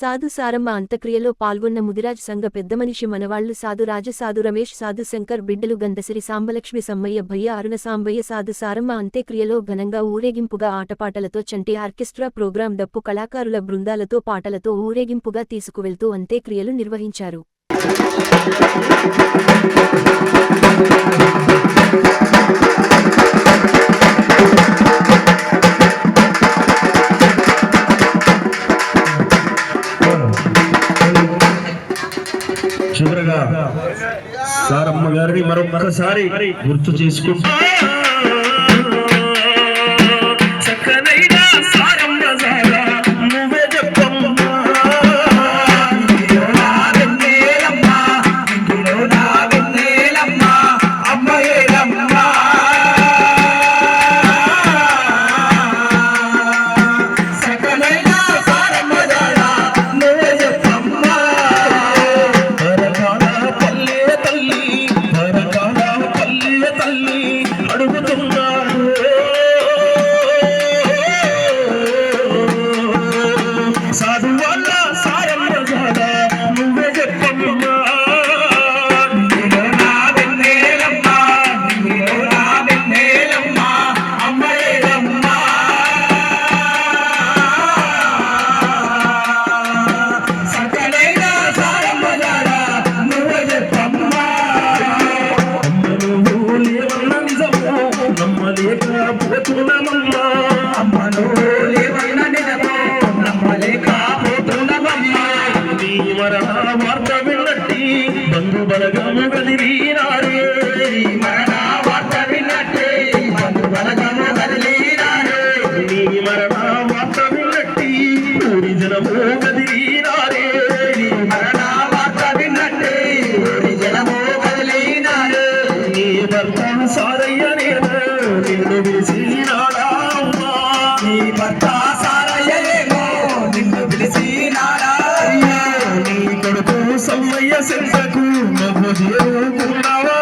సాధు సారమ్మ అంత్యక్రియలో పాల్గొన్న ముదిరాజ్ సంఘ పెద్దమనిషి మనవాళ్ళు సాధు రాజసాధు రమేష్ సాధు శంకర్ బిడ్డలు గంధసిరి సాంబలక్ష్మి సమ్మయ్య భయ్య అరుణ సాంబయ్య సాధు సారమ్మ అంత్యక్రియలో ఘనంగా ఊరేగింపుగా ఆటపాటలతో చంటి ఆర్కెస్ట్రా ప్రోగ్రాం డప్పు కళాకారుల బృందాలతో పాటలతో ఊరేగింపుగా తీసుకువెళ్తూ అంత్యక్రియలు నిర్వహించారు. సారమ్మ గారిని మరొక్కసారి గుర్తు చేసుకుంటూ సారయ్య నేను నిన్ను విసినాడా నీ భర్త సారయ్య నిన్ను పిలిచినాడా? నీ కొడుకు సమ్మయ్య నవ్వు చేరుకున్నావా?